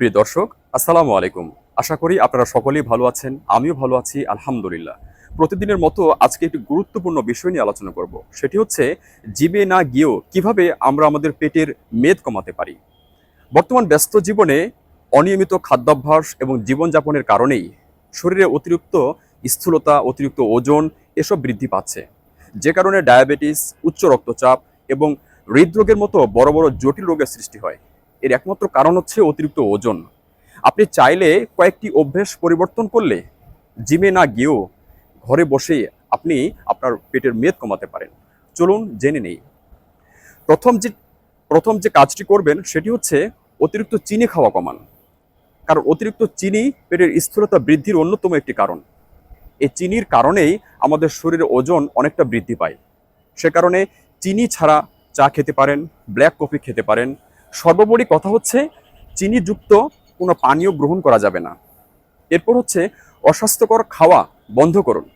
প্রিয় দর্শক, আসসালামু আলাইকুম। আশা করি আপনারা সকলেই ভালো আছেন, আমিও ভালো আছি, আলহামদুলিল্লাহ। প্রতিদিনের মতো আজকে একটি গুরুত্বপূর্ণ বিষয় নিয়ে আলোচনা করব। সেটি হচ্ছে জিবে না গিয়েও কীভাবে আমরা আমাদের পেটের মেদ কমাতে পারি? বর্তমান ব্যস্ত জীবনে অনিয়মিত খাদ্যাভ্যাস এবং জীবনযাপনের কারণেই শরীরে অতিরিক্ত স্থূলতা, অতিরিক্ত ওজন এসব বৃদ্ধি পাচ্ছে। যে কারণে ডায়াবেটিস, উচ্চ রক্তচাপ এবং হৃদরোগের মতো বড় বড় জটিল রোগের সৃষ্টি হয়। এর একমাত্র কারণ হচ্ছে অতিরিক্ত ওজন। আপনি চাইলে কয়েকটি অভ্যেস পরিবর্তন করলে জিমে না গিয়েও ঘরে বসে আপনি আপনার পেটের মেদ কমাতে পারেন। চলুন জেনে নেই। প্রথম যে প্রথম যে কাজটি করবেন সেটি হচ্ছে অতিরিক্ত চিনি খাওয়া কমান। কারণ অতিরিক্ত চিনি পেটের স্থূলতা বৃদ্ধির অন্যতম একটি কারণ। এই চিনির কারণেই আমাদের শরীরে ওজন অনেকটা বৃদ্ধি পায়। সে কারণে চিনি ছাড়া চা খেতে পারেন, ব্ল্যাক কফি খেতে পারেন সর্বোপরি কথা হচ্ছে চিনিযুক্ত কোনো পানীয় গ্রহণ করা যাবে না। এরপর হচ্ছে, অস্বাস্থ্যকর খাওয়া বন্ধ করুন।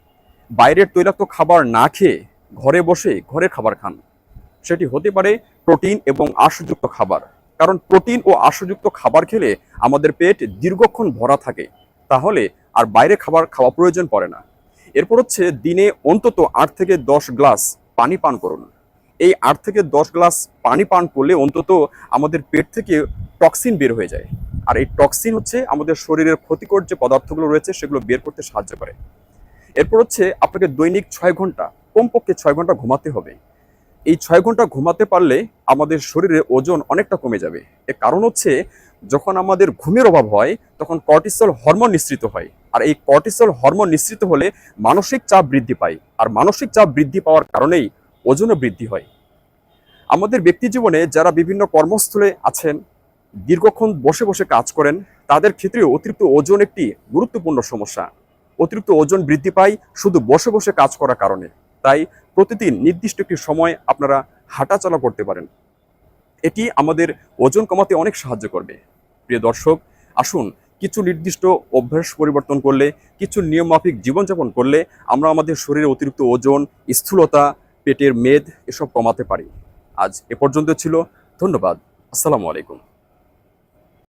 বাইরের তৈলাক্ত খাবার না খেয়ে ঘরে বসে ঘরের খাবার খান। সেটি হতে পারে প্রোটিন এবং আঁশযুক্ত খাবার। কারণ প্রোটিন ও আঁশযুক্ত খাবার খেলে আমাদের পেট দীর্ঘক্ষণ ভরা থাকে। তাহলে আর বাইরে খাবার খাওয়া প্রয়োজন পড়ে না। এরপর হচ্ছে, দিনে অন্তত আট থেকে দশ গ্লাস পানি পান করুন। এই আট থেকে দশ গ্লাস পানি পান করলে অন্তত আমাদের পেট থেকে টক্সিন বের হয়ে যায়। আর এই টক্সিন হচ্ছে আমাদের শরীরের ক্ষতিকর যে পদার্থগুলো রয়েছে, সেগুলো বের করতে সাহায্য করে। এরপর হচ্ছে আপনাকে দৈনিক ছয় ঘণ্টা, কমপক্ষে ছয় ঘণ্টা ঘুমাতে হবে। এই ছয় ঘণ্টা ঘুমাতে পারলে আমাদের শরীরে ওজন অনেকটা কমে যাবে। এর কারণ হচ্ছে যখন আমাদের ঘুমের অভাব হয়, তখন কর্টিসল হরমোন নিঃসৃত হয়। আর এই কর্টিসল হরমোন নিঃসৃত হলে মানসিক চাপ বৃদ্ধি পায়। আর মানসিক চাপ বৃদ্ধি পাওয়ার কারণেই ওজনও বৃদ্ধি হয়। আমাদের ব্যক্তি জীবনে যারা বিভিন্ন কর্মস্থলে আছেন, দীর্ঘক্ষণ বসে বসে কাজ করেন, তাদের ক্ষেত্রে অতিরিক্ত ওজন একটি গুরুত্বপূর্ণ সমস্যা। অতিরিক্ত ওজন বৃদ্ধি পায় শুধু বসে বসে কাজ করার কারণে। তাই প্রতিদিন নির্দিষ্ট একটি সময় আপনারা হাঁটাচলা করতে পারেন। এটি আমাদের ওজন কমাতে অনেক সাহায্য করবে। প্রিয় দর্শক, আসুন কিছু নির্দিষ্ট অভ্যাস পরিবর্তন করলে, কিছু নিয়মমাফিক জীবনযাপন করলে আমরা আমাদের শরীরে অতিরিক্ত ওজন, স্থূলতা পেটের মেদ এসব কমাতে পারি। আজ এ পর্যন্ত ছিল ধন্যবাদ। আসসালামু আলাইকুম।